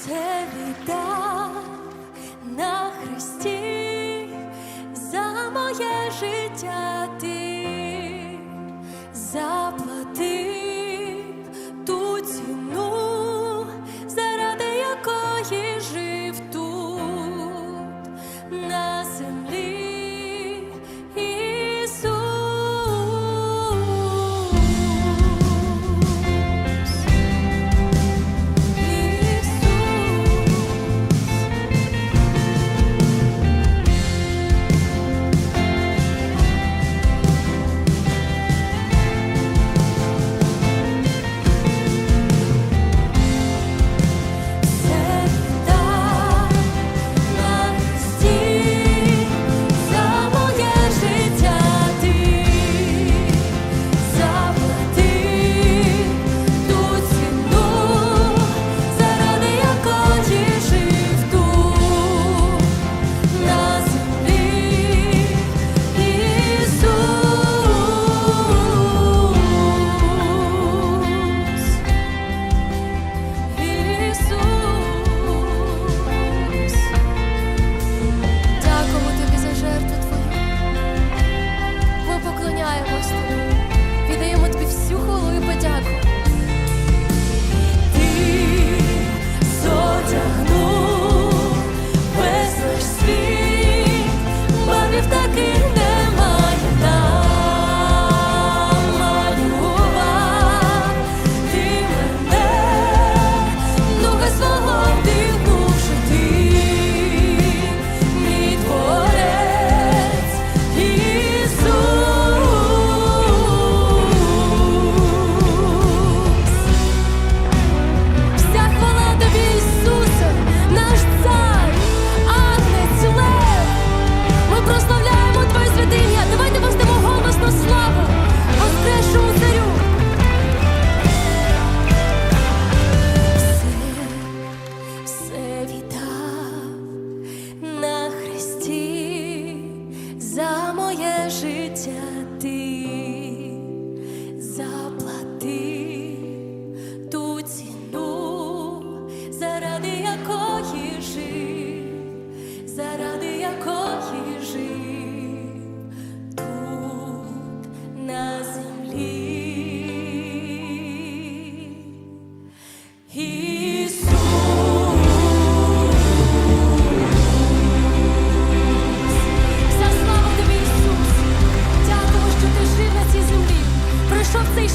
все віддав на Христі за моє життя ти. за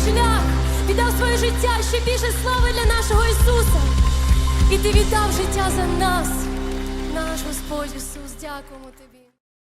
шлях, віддав своє життя ще більше слави для нашого Ісуса. І ти віддав життя за нас, наш Господь Ісус, дякуємо Тобі.